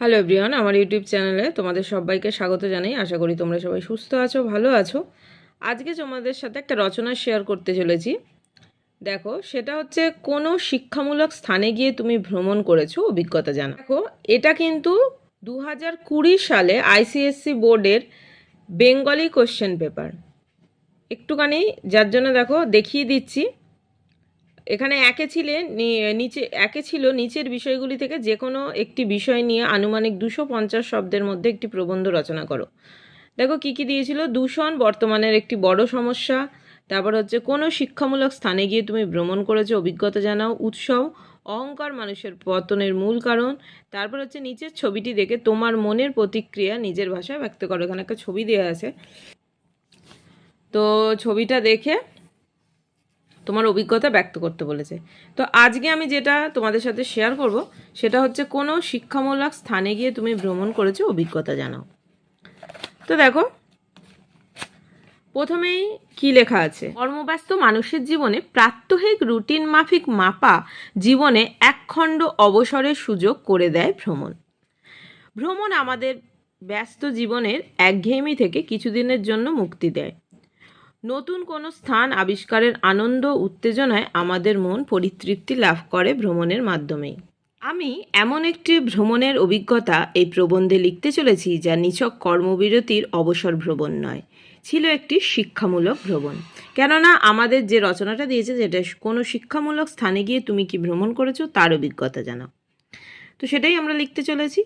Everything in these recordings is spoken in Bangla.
হ্যালো এভরিওয়ান আমার ইউটিউব চ্যানেলে তোমাদের সবাইকে স্বাগত জানাই। আশা করি তোমরা সবাই সুস্থ আছো, ভালো আছো। আজকে তোমাদের সাথে একটা রচনা শেয়ার করতে চলেছি। দেখো, সেটা হচ্ছে, কোনো শিক্ষামূলক স্থানে গিয়ে তুমি ভ্রমণ করেছ, অভিজ্ঞতা জানা। দেখো, এটা কিন্তু দু হাজার কুড়ি সালে আইসিএসসি বোর্ডের বেঙ্গলি কোশ্চেন পেপার একটুখানি, যার জন্য দেখো, দেখিয়ে দিচ্ছি। এখানে একে ছিলে নি- নিচে, একে ছিল নিচের বিষয়গুলি থেকে যে কোনো একটি বিষয় নিয়ে আনুমানিক দুশো পঞ্চাশ শব্দের মধ্যে একটি প্রবন্ধ রচনা করো। দেখো কি কি দিয়েছিল? দূষণ বর্তমানের একটি বড় সমস্যা। তারপর হচ্ছে, কোনো শিক্ষামূলক স্থানে গিয়ে তুমি ভ্রমণ করেছ, অভিজ্ঞতা জানাও, উৎসব, অহংকার মানুষের পতনের মূল কারণ। তারপর হচ্ছে, নিচের ছবিটি দেখে তোমার মনের প্রতিক্রিয়া নিজের ভাষায় ব্যক্ত করো। এখানে একটা ছবি দেওয়া আছে। তো ছবিটা দেখে তোমার অভিজ্ঞতা ব্যক্ত করতে বলেছে। তো আজকে আমি যেটা তোমাদের সাথে শেয়ার করব, সেটা হচ্ছে কোনো শিক্ষামূলক স্থানে গিয়ে তুমি ভ্রমণ করেছ, অভিজ্ঞতা জানাও। তো দেখো, প্রথমেই কি লেখা আছে? কর্মব্যস্ত মানুষের জীবনে প্রাত্যহিক রুটিন মাফিক মাপা জীবনে একখণ্ড অবসরের সুযোগ করে দেয় ভ্রমণ। ভ্রমণ আমাদের ব্যস্ত জীবনের একঘেয়েমি থেকে কিছুদিনের জন্য মুক্তি দেয়। নতুন কোনো স্থান আবিষ্কারের আনন্দ উত্তেজনায় আমাদের মন পরিতৃপ্তি লাভ করে ভ্রমণের মাধ্যমেই। আমি এমন একটি ভ্রমণের অভিজ্ঞতা এই প্রবন্ধে লিখতে চলেছি যা নিছক কর্মবিরতির অবসর ভ্রমণ নয়, ছিল একটি শিক্ষামূলক ভ্রমণ। কেননা আমাদের যে রচনাটা দিয়েছে যেটা কোনো শিক্ষামূলক স্থানে গিয়ে তুমি কি ভ্রমণ করেছ তার অভিজ্ঞতা জানাও। তো সেটাই আমরা লিখতে চলেছি।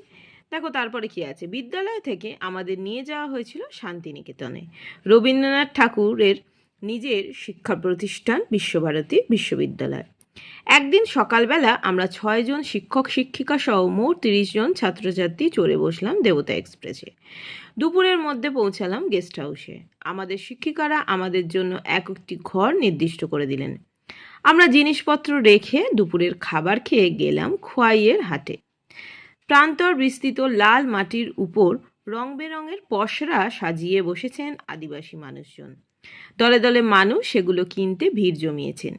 দেখো তারপরে কি আছে? বিদ্যালয় থেকে আমাদের নিয়ে যাওয়া হয়েছিল শান্তিনিকেতনে। রবীন্দ্রনাথ ঠাকুরের নিজের শিক্ষা প্রতিষ্ঠান বিশ্বভারতী বিশ্ববিদ্যালয়। একদিন সকালবেলা আমরা ছয়জন শিক্ষক, শিক্ষিকা সহ মোট তিরিশ জন ছাত্রছাত্রী চড়ে বসলাম দেবতা এক্সপ্রেসে। দুপুরের মধ্যে পৌঁছালাম গেস্ট হাউসে। আমাদের শিক্ষিকারা আমাদের জন্য এক একটি ঘর নির্দিষ্ট করে দিলেন। আমরা জিনিসপত্র রেখে দুপুরের খাবার খেয়ে গেলাম খোয়াইয়ের হাটে। প্রান্তর বিস্তৃত লাল মাটির উপর রং বেরঙের পসরা সাজিয়ে বসেছেন আদিবাসী মানুষজন। দলে দলে মানুষ সেগুলো কিনতে ভিড় জমিয়েছেন।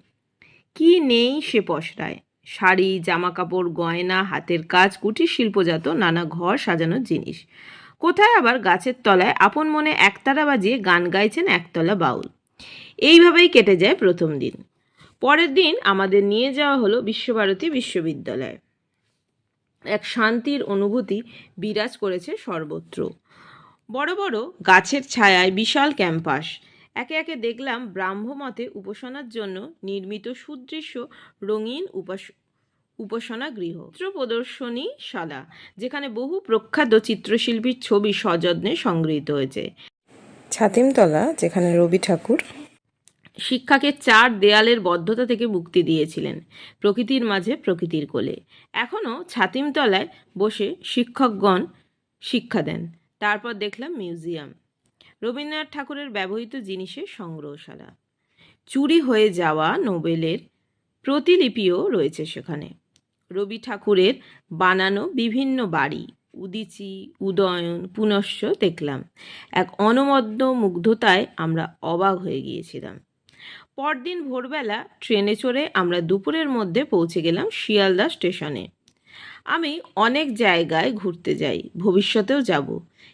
কি নেই সে পসরায়? শাড়ি জামা কাপড় গয়না, হাতের কাজ, কুটির শিল্পজাত নানা ঘর সাজানোর জিনিস। কোথায় আবার গাছের তলায় আপন মনে একতারা বাজিয়ে গান গাইছেন একতলা বাউল? এইভাবেই কেটে যায় প্রথম দিন। পরের দিন আমাদের নিয়ে যাওয়া হলো বিশ্বভারতী বিশ্ববিদ্যালয়। এক শান্তির অনুভূতি বিরাজ করেছে সর্বত্র। বড় বড় গাছের ছায়ায় বিশাল ক্যাম্পাস। একে একে দেখলাম ব্রাহ্মমতে উপাসনার জন্য নির্মিত সুদৃশ্য রঙিন উপাস উপাসনা গৃহ চিত্র প্রদর্শনী শালা যেখানে বহু প্রখ্যাত চিত্রশিল্পীর ছবি সযত্নে সংগৃহীত হয়েছে। ছাতিমতলা, যেখানে রবি ঠাকুর শিক্ষাকে চার দেয়ালের বদ্ধতা থেকে মুক্তি দিয়েছিলেন, প্রকৃতির মাঝে প্রকৃতির কোলে। এখনও ছাতিমতলায় বসে শিক্ষকগণ শিক্ষা দেন। তারপর দেখলাম মিউজিয়াম। রবীন্দ্রনাথ ঠাকুরের ব্যবহৃত জিনিসের সংগ্রহশালা। চুরি হয়ে যাওয়া নোবেলের প্রতিলিপিও রয়েছে সেখানে। রবি ঠাকুরের বানানো বিভিন্ন বাড়ি, উদিচি, উদয়ন, পুনশ্চ দেখলাম। এক অনবদ্য মুগ্ধতায় আমরা অবাক হয়ে গিয়েছিলাম। পরদিন ভোরবেলা ট্রেনে চড়ে আমরা দুপুরের মধ্যে পৌঁছে গেলাম শিয়ালদা স্টেশনে। আমি অনেক জায়গায় ঘুরতে যাই, ভবিষ্যতেও যাব।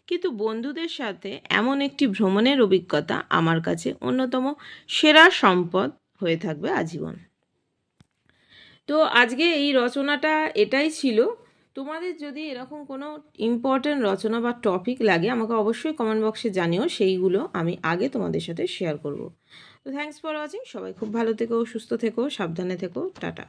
কিন্তু বন্ধুদের সাথে এমন একটি ভ্রমণের অভিজ্ঞতা আমার কাছে অন্যতম সেরা সম্পদ হয়ে থাকবে আজীবন। তো আজকে এই রচনাটা এটাই ছিল তোমাদের যদি এরকম কোনো ইম্পর্ট্যান্ট রচনা বা টপিক লাগে, আমাকে অবশ্যই কমেন্ট বক্সে জানিও, সেইগুলো আমি আগে তোমাদের সাথে শেয়ার করব। তো থ্যাংকস ফর ওয়াচিং সবাই খুব ভালো থেকো, সুস্থ থেকো, সাবধানে থেকো, টাটা।